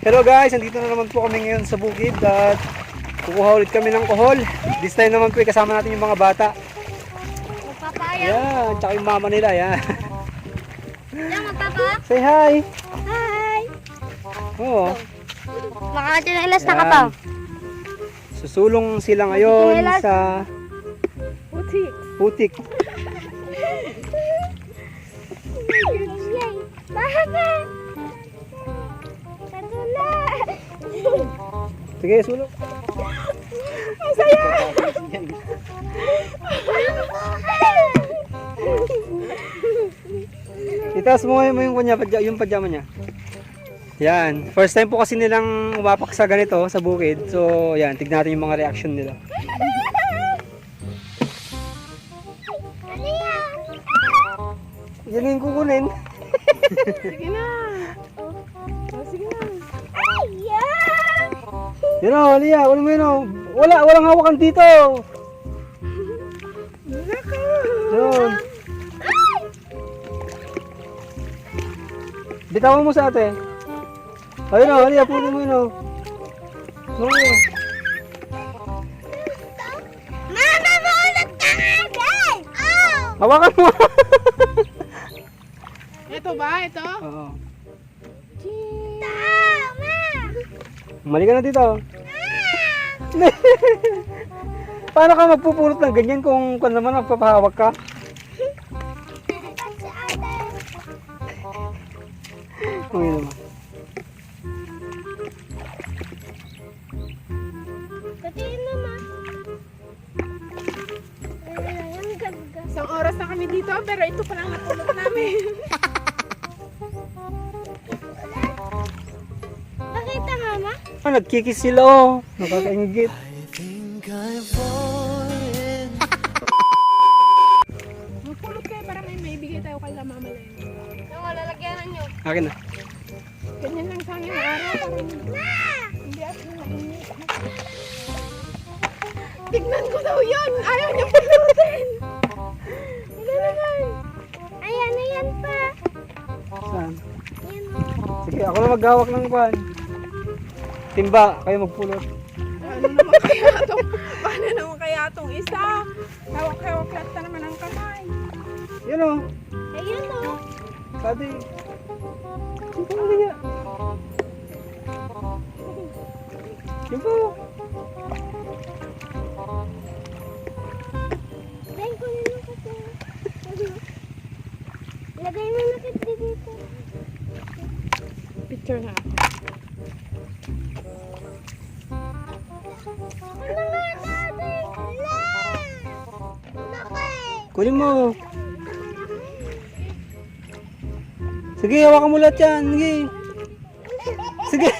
Hello guys, nandito na naman po kami ngayon sa bukid at kukuha ulit kami ng kohol. This time naman po kasama natin yung mga bata. Magpapaya. Yan, tsaka yung mama nila, yan. Yan, magpapa. Say hi! Hi. Oo. Makakatinelas na ka pa. Susulong sila ngayon sa Puti. putik. Yay. Sige, sulong. Ang saya. Itaas mo mo yung, kanya, padya- yung pajama niya. Yan. First time po kasi nilang umapak sa ganito, sa bukid. So, yan. Tignan natin yung mga reaction nila. Ano? Yan yung kukunin. Sige na. Yan o, Lia. Wala mo yun o. Wala, walang hawakan dito. Yun. Bitawan mo sa ate. Ayun o, Lia. Puno mo yun o. Mo yun. Mama, maulog ka agad! Oh! Hawakan mo. Ito ba? Ito? Oo. Tama! Mali ka na dito. Paano ka magpupulot ng ganyan kung kung naman magpapahawak ka? Kung yun naman. Isang oras na kami dito, pero ito pa lang napulot namin. Ah, nagkikis sila oh. Nakakaingit. Magpulot kayo para may maibigay tayo kay Mama Len. Yung lalagyanan nyo. Akin na. Ganyan lang sana yung araw hindi, hindi ako mainit. Tignan ko daw yun! Ayaw niya pulutin! Wala naman. Ayan, ayan pa. Saan? Sige, ako na maghawak ng pan. Timba, kayo magpulot. Paano naman kaya itong, paano naman kaya itong isa? Hawak-hawak lahat na naman ang kamay. Yan oh. Ayan o. Sabi. Ito mo niya. Yan po. Dahil ko na nakita. Lagay mo na kita dito. Picture na ako. Ano nga dati? Kunin mo. Sige, hawakan mo lahat yan. Sige. Sige.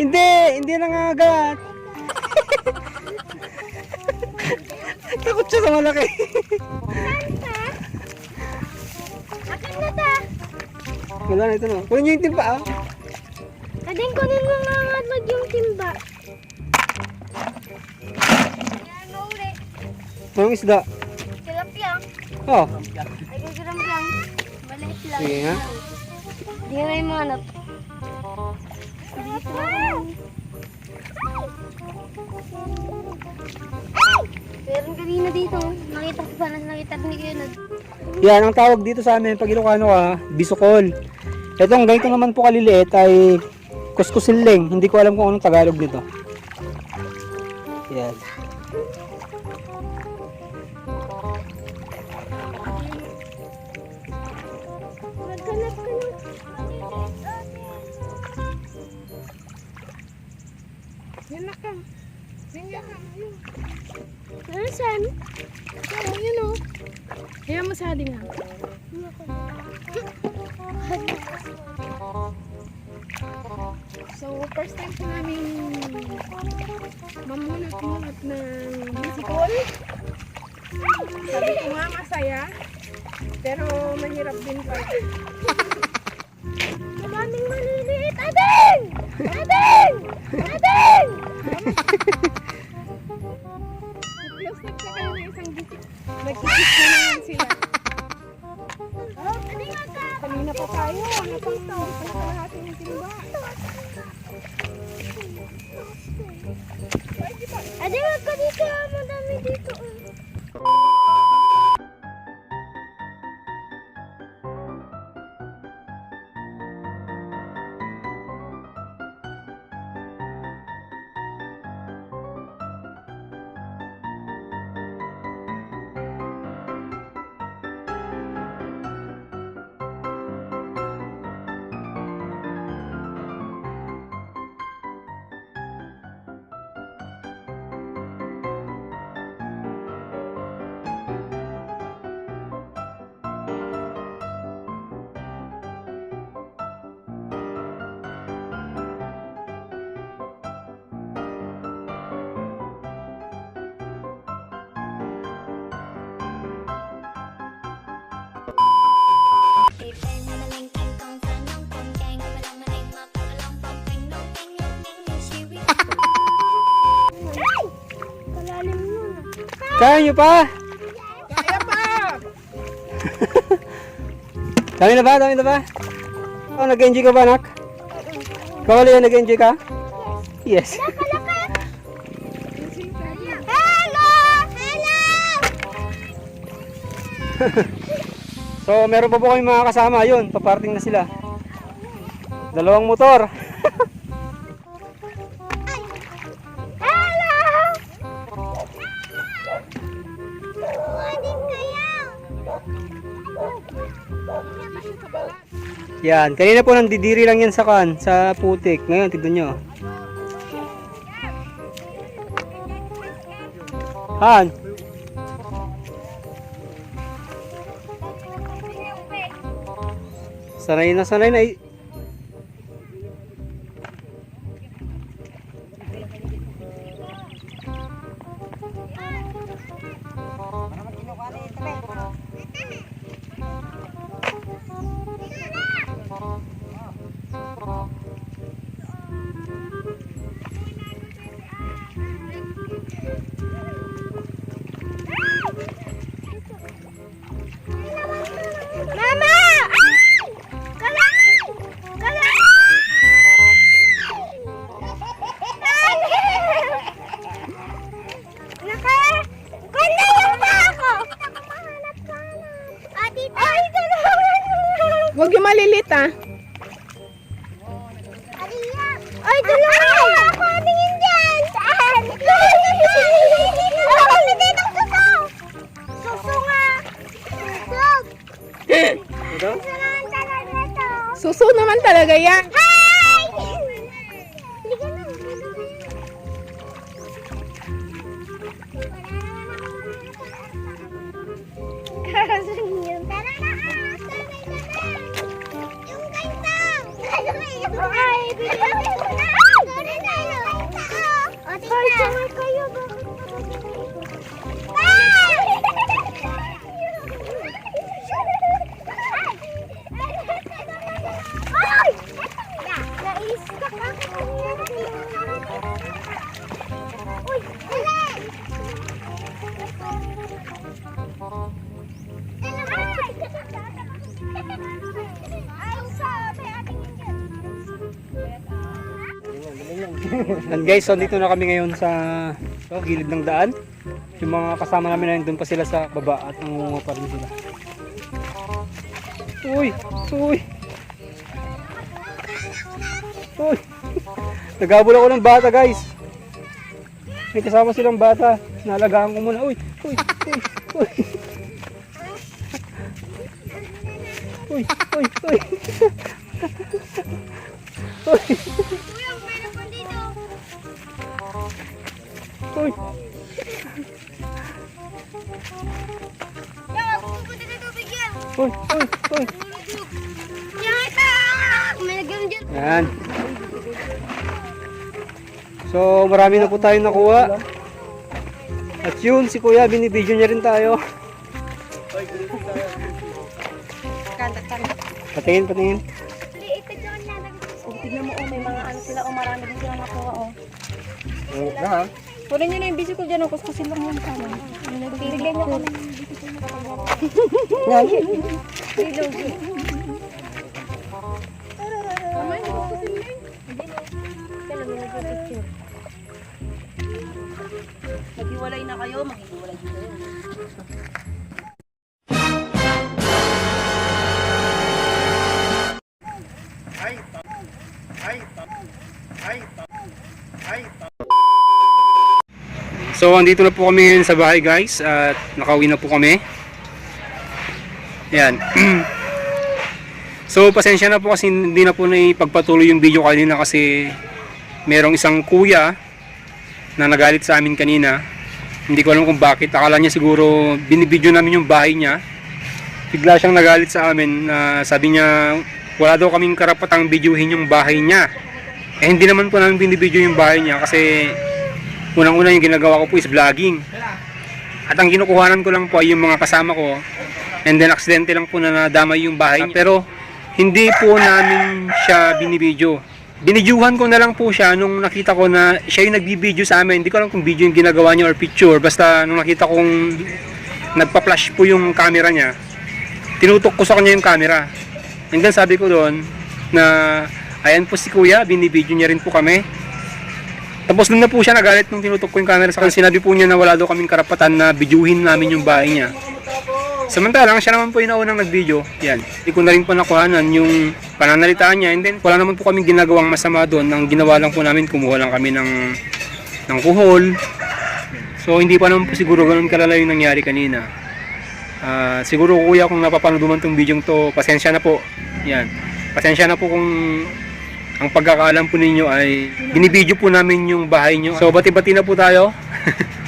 Hindi, hindi nangagat. Takot siya sa malaki. Saan ka? Akin na ta! Wala na ito na. Kunin niyo yung timba ah. Kading kunin mo nga nga mag yung timba. Ayan mo uli. Anong isda? Tilapia. Oh. Ay, gagaram lang. Maliit lang. Sige nga. Di nga may mga anak. Dito lang. Ay! Meron kanina dito. Nakita ko pa na nakita ni Kenneth. Yan, ang tawag dito sa amin, pag Ilocano ka, bisukol. Itong ganito naman po kaliliit ay kuskusiling. Hindi ko alam kung anong Tagalog nito. Yan. Yan ka. Yan ka. Nasaan? Oh, yun o. Kaya mo sa nga. So, first time ko namin mamunat-munat ng bisikol. Sabi ko nga masaya, pero mahirap din pala. Maraming maliliit. Ading! Ading! Ading! Close na kayo ng isang bisik. Nag-isip na Ada apa ni? Kaya nyo pa? Kaya pa! Dami na ba? Dami na ba? Oh, nag-enjoy ka ba, anak? Ikaw ulit, nag-enjoy ka? Yes. Hello! Hello! So, meron pa po kami mga kasama. Yun, paparting na sila. Dalawang motor. Yan, kanina po nandidiri lang yan sa kan, sa putik. Ngayon, tignan nyo. Han, sanay na sanay na. Ay, tulungan mo! Huwag yung malilit ah. Ay, tulungan mo! Ako tingin dyan! Saan? Na dito suso! Suso nga! Suso naman talaga to! Suso naman talaga yan. And guys, so dito na kami ngayon sa so, gilid ng daan. Yung mga kasama namin na doon pa sila sa baba at nangunguha pa rin sila. Uy! Uy! Uy! Nagabol ako ng bata guys. May kasama silang bata. Nalagaan ko muna. Uy! Uy! Uy! Uy! Uy! Uy! Uy! Uy! Uy! Uy! Uy! Uy! Yan. So, marami na po tayong nakuha. At yun, si Kuya, binibideo niya rin tayo. Patingin, patingin. Liit ito na. Tignan mo, oh, may mga ano sila, oh, marami din silang nakuha, oh. Na ha? Kunin nyo na yung bisyo ko dyan. Oh, Ang kuskusin lang yung kama. Bigyan nyo kami. Nagi. Silog. Mama, yung kuskusin mo nag-picture. Maghiwalay na kayo. Maghiwalay na kayo. So, andito na po kami ngayon sa bahay guys at nakauwi na po kami. Yan. so, pasensya na po kasi hindi na po na ipagpatuloy yung video kanina kasi merong isang kuya na nagalit sa amin kanina. Hindi ko alam kung bakit. Akala niya siguro binibideo namin yung bahay niya. Bigla siyang nagalit sa amin na sabi niya wala daw kaming karapatang videohin yung bahay niya. Eh hindi naman po namin binibideo yung bahay niya kasi unang-una yung ginagawa ko po is vlogging. At ang kinukuhanan ko lang po ay yung mga kasama ko. And then aksidente lang po na nadamay yung bahay niya. Pero hindi po namin siya binibideo. binidyuhan ko na lang po siya nung nakita ko na siya yung nagbibideo sa amin. Hindi ko alam kung video yung ginagawa niya or picture. Basta nung nakita kong nagpa-flash po yung camera niya, tinutok ko sa kanya yung camera. Hanggang sabi ko doon na ayan po si kuya, binibideo niya rin po kami. Tapos doon na po siya nagalit nung tinutok ko yung camera sa kanya. Sinabi po niya na wala daw kaming karapatan na bidyuhin namin yung bahay niya. Samantalang siya naman po yung naunang nag-video. Yan. Hindi ko na rin po nakuhanan yung pananalitaan niya. And then wala naman po kaming ginagawang masama doon. Ang ginawa lang po namin, kumuha lang kami ng, ng kuhol. So hindi pa naman po siguro ganun kalala yung nangyari kanina. Ah, siguro kuya kung napapanood man tong video to, pasensya na po. Yan. Pasensya na po kung ang pagkakaalam po ninyo ay binibideo po namin yung bahay nyo. So bati-bati na po tayo.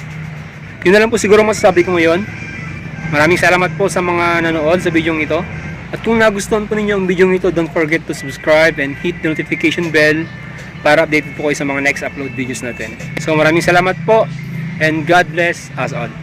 Yun na lang po siguro masasabi ko ngayon. Maraming salamat po sa mga nanood sa video ito. At kung nagustuhan po ninyo ang video ito, don't forget to subscribe and hit the notification bell para updated po kayo sa mga next upload videos natin. So maraming salamat po and God bless us all.